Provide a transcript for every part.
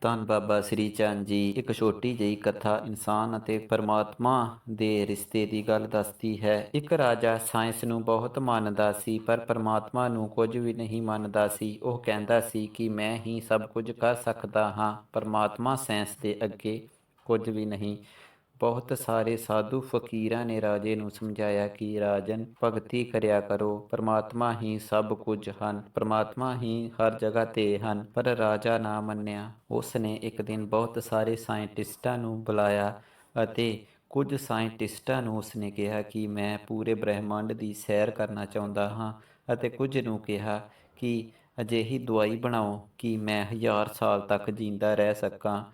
ਧੰਨ ਬਾਬਾ ਸ੍ਰੀ ਚੰਦ ਜੀ, ਇੱਕ ਛੋਟੀ ਜਿਹੀ ਕਥਾ ਇਨਸਾਨ ਅਤੇ ਪਰਮਾਤਮਾ ਦੇ ਰਿਸ਼ਤੇ ਦੀ ਗੱਲ ਦੱਸਦੀ ਹੈ। ਇੱਕ ਰਾਜਾ ਸਾਇੰਸ ਨੂੰ ਬਹੁਤ ਮੰਨਦਾ ਸੀ, ਪਰ ਪਰਮਾਤਮਾ ਨੂੰ ਕੁਝ ਵੀ ਨਹੀਂ ਮੰਨਦਾ ਸੀ। ਉਹ ਕਹਿੰਦਾ ਸੀ ਕਿ ਮੈਂ ਹੀ ਸਭ ਕੁਝ ਕਰ ਸਕਦਾ ਹਾਂ, ਪਰਮਾਤਮਾ ਸਾਇੰਸ ਦੇ ਅੱਗੇ ਕੁਝ ਵੀ ਨਹੀਂ। ਬਹੁਤ ਸਾਰੇ ਸਾਧੂ ਫਕੀਰਾਂ ਨੇ ਰਾਜੇ ਨੂੰ ਸਮਝਾਇਆ ਕਿ ਰਾਜਨ, ਭਗਤੀ ਕਰਿਆ ਕਰੋ। ਪਰਮਾਤਮਾ ਹੀ ਸਭ ਕੁਝ ਹਨ। ਪਰਮਾਤਮਾ ਹੀ ਹਰ ਜਗ੍ਹਾ ਤੇ ਹਨ, ਪਰ ਰਾਜਾ ਨਾ ਮੰਨਿਆ। ਉਸ ਨੇ ਇੱਕ ਦਿਨ ਬਹੁਤ ਸਾਰੇ ਸਾਇੰਟਿਸਟਾਂ ਨੂੰ ਬੁਲਾਇਆ ਅਤੇ ਕੁਝ ਸਾਇੰਟਿਸਟਾਂ ਨੂੰ ਉਸਨੇ ਕਿਹਾ ਕਿ ਮੈਂ ਪੂਰੇ ਬ੍ਰਹਿਮੰਡ ਦੀ ਸੈਰ ਕਰਨਾ ਚਾਹੁੰਦਾ ਹਾਂ ਅਤੇ ਕੁਝ ਨੂੰ ਕਿਹਾ ਕਿ ਅਜਿਹੀ ਦਵਾਈ ਬਣਾਓ ਕਿ ਮੈਂ ਹਜ਼ਾਰ ਸਾਲ ਤੱਕ ਜਿੰਦਾ ਰਹਿ ਸਕਾਂ।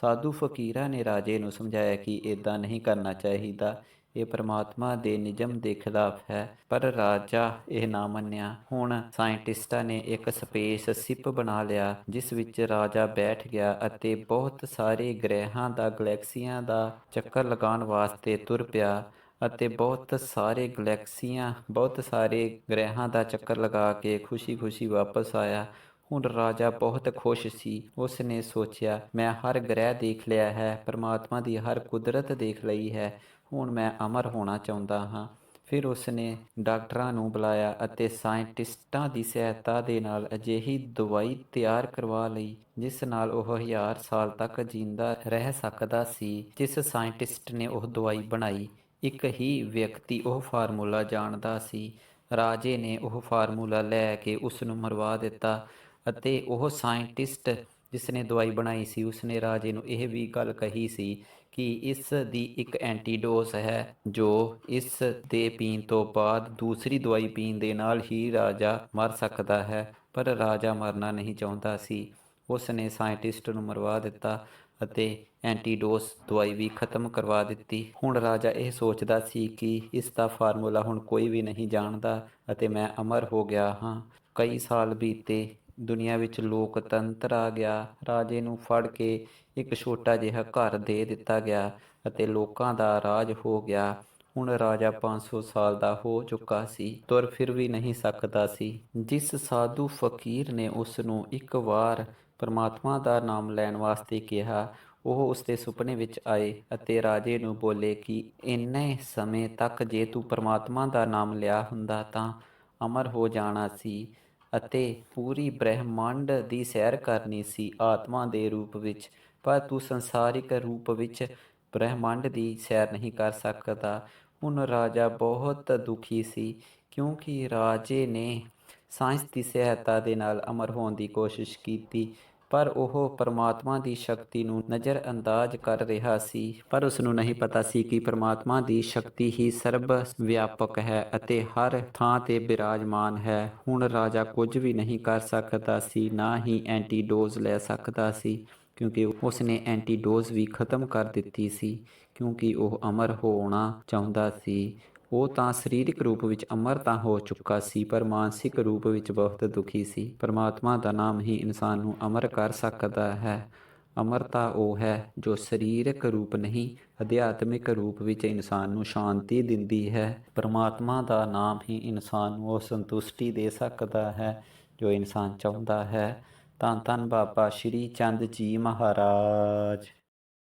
ਸਾਧੂ ਫਕੀਰਾਂ ਨੇ ਰਾਜੇ ਨੂੰ ਸਮਝਾਇਆ ਕਿ ਇਦਾਂ ਨਹੀਂ ਕਰਨਾ ਚਾਹੀਦਾ। ਇਹ ਪ੍ਰਮਾਤਮਾ ਦੇ ਨਿਯਮ ਦੇ ਖਿਲਾਫ ਹੈ, ਪਰ ਰਾਜਾ ਇਹ ਨਾ ਮੰਨਿਆ। ਹੁਣ ਸਾਇੰਟਿਸਟਾਂ ਨੇ ਇੱਕ ਸਪੇਸ ਸ਼ਿਪ ਬਣਾ ਲਿਆ, ਜਿਸ ਵਿੱਚ ਰਾਜਾ ਬੈਠ ਗਿਆ ਅਤੇ ਬਹੁਤ ਸਾਰੇ ਗ੍ਰਹਿਾਂ ਦਾ, ਗਲੈਕਸੀਆਂ ਦਾ ਚੱਕਰ ਲਗਾਉਣ ਵਾਸਤੇ ਤੁਰ ਪਿਆ ਅਤੇ ਬਹੁਤ ਸਾਰੇ ਗਲੈਕਸੀਆਂ, ਬਹੁਤ ਸਾਰੇ ਗ੍ਰਹਿਾਂ ਦਾ ਚੱਕਰ ਲਗਾ ਕੇ ਖੁਸ਼ੀ-ਖੁਸ਼ੀ ਵਾਪਸ ਆਇਆ। ਹੁਣ ਰਾਜਾ ਬਹੁਤ ਖੁਸ਼ ਸੀ। ਉਸ ਨੇ ਸੋਚਿਆ, ਮੈਂ ਹਰ ਗ੍ਰਹਿ ਦੇਖ ਲਿਆ ਹੈ, ਪਰਮਾਤਮਾ ਦੀ ਹਰ ਕੁਦਰਤ ਦੇਖ ਲਈ ਹੈ, ਹੁਣ ਮੈਂ ਅਮਰ ਹੋਣਾ ਚਾਹੁੰਦਾ ਹਾਂ। ਫਿਰ ਉਸ ਨੇ ਡਾਕਟਰਾਂ ਨੂੰ ਬੁਲਾਇਆ ਅਤੇ ਸਾਇੰਟਿਸਟਾਂ ਦੀ ਸਹਾਇਤਾ ਦੇ ਨਾਲ ਅਜਿਹੀ ਦਵਾਈ ਤਿਆਰ ਕਰਵਾ ਲਈ, ਜਿਸ ਨਾਲ ਉਹ ਹਜ਼ਾਰ ਸਾਲ ਤੱਕ ਜਿੰਦਾ ਰਹਿ ਸਕਦਾ ਸੀ, ਜਿਸ ਸਾਇੰਟਿਸਟ ਨੇ ਉਹ ਦਵਾਈ ਬਣਾਈ। ਇੱਕ ਹੀ ਵਿਅਕਤੀ ਉਹ ਫਾਰਮੂਲਾ ਜਾਣਦਾ ਸੀ। ਰਾਜੇ ਨੇ ਉਹ ਫਾਰਮੂਲਾ ਲੈ ਕੇ ਉਸ ਨੂੰ ਮਰਵਾ ਦਿੱਤਾ। ਅਤੇ ਉਹ ਸਾਇੰਟਿਸਟ ਜਿਸ ਨੇ ਦਵਾਈ ਬਣਾਈ ਸੀ, ਉਸਨੇ ਰਾਜੇ ਨੂੰ ਇਹ ਵੀ ਗੱਲ ਕਹੀ ਸੀ ਕਿ ਇਸ ਦੀ ਇੱਕ ਐਂਟੀਡੋਸ ਹੈ ਜੋ ਇਸ ਦੇ ਪੀਣ ਤੋਂ ਬਾਅਦ ਦੂਸਰੀ ਦਵਾਈ ਪੀਣ ਦੇ ਨਾਲ ਹੀ ਰਾਜਾ ਮਰ ਸਕਦਾ ਹੈ, ਪਰ ਰਾਜਾ ਮਰਨਾ ਨਹੀਂ ਚਾਹੁੰਦਾ ਸੀ। ਉਸ ਨੇ ਸਾਇੰਟਿਸਟ ਨੂੰ ਮਰਵਾ ਦਿੱਤਾ ਅਤੇ ਐਂਟੀਡੋਸ ਦਵਾਈ ਵੀ ਖਤਮ ਕਰਵਾ ਦਿੱਤੀ। ਹੁਣ ਰਾਜਾ ਇਹ ਸੋਚਦਾ ਸੀ ਕਿ ਇਸ ਦਾ ਫਾਰਮੂਲਾ ਹੁਣ ਕੋਈ ਵੀ ਨਹੀਂ ਜਾਣਦਾ ਅਤੇ ਮੈਂ ਅਮਰ ਹੋ ਗਿਆ ਹਾਂ। ਕਈ ਸਾਲ ਬੀਤੇ ਦੁਨੀਆ ਵਿੱਚ ਲੋਕਤੰਤਰ ਆ ਗਿਆ। ਰਾਜੇ ਨੂੰ ਫੜ ਕੇ ਇੱਕ ਛੋਟਾ ਜਿਹਾ ਘਰ ਦੇ ਦਿੱਤਾ ਗਿਆ ਅਤੇ ਲੋਕਾਂ ਦਾ ਰਾਜ ਹੋ ਗਿਆ। ਹੁਣ ਰਾਜਾ 500 ਸਾਲ ਦਾ ਹੋ ਚੁੱਕਾ ਸੀ ਤੁਰ ਫਿਰ ਵੀ ਨਹੀਂ ਸਕਦਾ ਸੀ। ਜਿਸ ਸਾਧੂ ਫਕੀਰ ਨੇ ਉਸ ਨੂੰ ਇੱਕ ਵਾਰ ਪਰਮਾਤਮਾ ਦਾ ਨਾਮ ਲੈਣ ਵਾਸਤੇ ਕਿਹਾ, ਉਹ ਉਸ ਦੇ ਸੁਪਨੇ ਵਿੱਚ ਆਏ ਅਤੇ ਰਾਜੇ ਨੂੰ ਬੋਲੇ ਕਿ ਇੰਨੇ ਸਮੇਂ ਤੱਕ ਜੇ ਤੂੰ ਪਰਮਾਤਮਾ ਦਾ ਨਾਮ ਲਿਆ ਹੁੰਦਾ ਤਾਂ ਅਮਰ ਹੋ ਜਾਣਾ ਸੀ। ਅਤੇ ਪੂਰੀ ਬ੍ਰਹਿਮੰਡ ਦੀ ਸੈਰ ਕਰਨੀ ਸੀ ਆਤਮਾ ਦੇ ਰੂਪ ਵਿੱਚ। ਪਰ ਤੂੰ ਸੰਸਾਰਿਕ ਰੂਪ ਵਿੱਚ ਬ੍ਰਹਿਮੰਡ ਦੀ ਸੈਰ ਨਹੀਂ ਕਰ ਸਕਦਾ। ਹੁਣ ਰਾਜਾ ਬਹੁਤ ਦੁਖੀ ਸੀ ਕਿਉਂਕਿ ਰਾਜੇ ਨੇ ਸਾਇੰਸ ਦੀ ਸਹਾਇਤਾ ਦੇ ਨਾਲ ਅਮਰ ਹੋਣ ਦੀ ਕੋਸ਼ਿਸ਼ ਕੀਤੀ। ਪਰ ਉਹ ਪਰਮਾਤਮਾ ਦੀ ਸ਼ਕਤੀ ਨੂੰ ਨਜ਼ਰ ਅੰਦਾਜ਼ ਕਰ ਰਿਹਾ ਸੀ, ਪਰ ਉਸ ਨੂੰ ਨਹੀਂ ਪਤਾ ਸੀ ਕਿ ਪਰਮਾਤਮਾ ਦੀ ਸ਼ਕਤੀ ਹੀ ਸਰਬ ਵਿਆਪਕ ਹੈ ਅਤੇ ਹਰ ਥਾਂ ਤੇ ਬਿਰਾਜਮਾਨ ਹੈ। ਹੁਣ ਰਾਜਾ ਕੁਝ ਵੀ ਨਹੀਂ ਕਰ ਸਕਦਾ ਸੀ, ਨਾ ਹੀ ਐਂਟੀਡੋਜ਼ ਲੈ ਸਕਦਾ ਸੀ, ਕਿਉਂਕਿ ਉਸ ਨੇ ਐਂਟੀਡੋਜ਼ ਵੀ ਖਤਮ ਕਰ ਦਿੱਤੀ ਸੀ, ਕਿਉਂਕਿ ਉਹ ਅਮਰ ਹੋਣਾ ਚਾਹੁੰਦਾ ਸੀ। ਉਹ ਤਾਂ ਸਰੀਰਕ ਰੂਪ ਵਿੱਚ ਅਮਰ ਤਾਂ ਹੋ ਚੁੱਕਾ ਸੀ, ਪਰ ਮਾਨਸਿਕ ਰੂਪ ਵਿੱਚ ਬਹੁਤ ਦੁਖੀ ਸੀ। ਪਰਮਾਤਮਾ ਦਾ ਨਾਮ ਹੀ ਇਨਸਾਨ ਨੂੰ ਅਮਰ ਕਰ ਸਕਦਾ ਹੈ। ਅਮਰਤਾ ਉਹ ਹੈ ਜੋ ਸਰੀਰਕ ਰੂਪ ਨਹੀਂ, ਅਧਿਆਤਮਿਕ ਰੂਪ ਵਿੱਚ ਇਨਸਾਨ ਨੂੰ ਸ਼ਾਂਤੀ ਦਿੰਦੀ ਹੈ। ਪਰਮਾਤਮਾ ਦਾ ਨਾਮ ਹੀ ਇਨਸਾਨ ਨੂੰ ਉਹ ਸੰਤੁਸ਼ਟੀ ਦੇ ਸਕਦਾ ਹੈ ਜੋ ਇਨਸਾਨ ਚਾਹੁੰਦਾ ਹੈ। ਤਾਂ ਧੰਨ ਬਾਬਾ ਸ਼੍ਰੀ ਚੰਦ ਜੀ ਮਹਾਰਾਜ।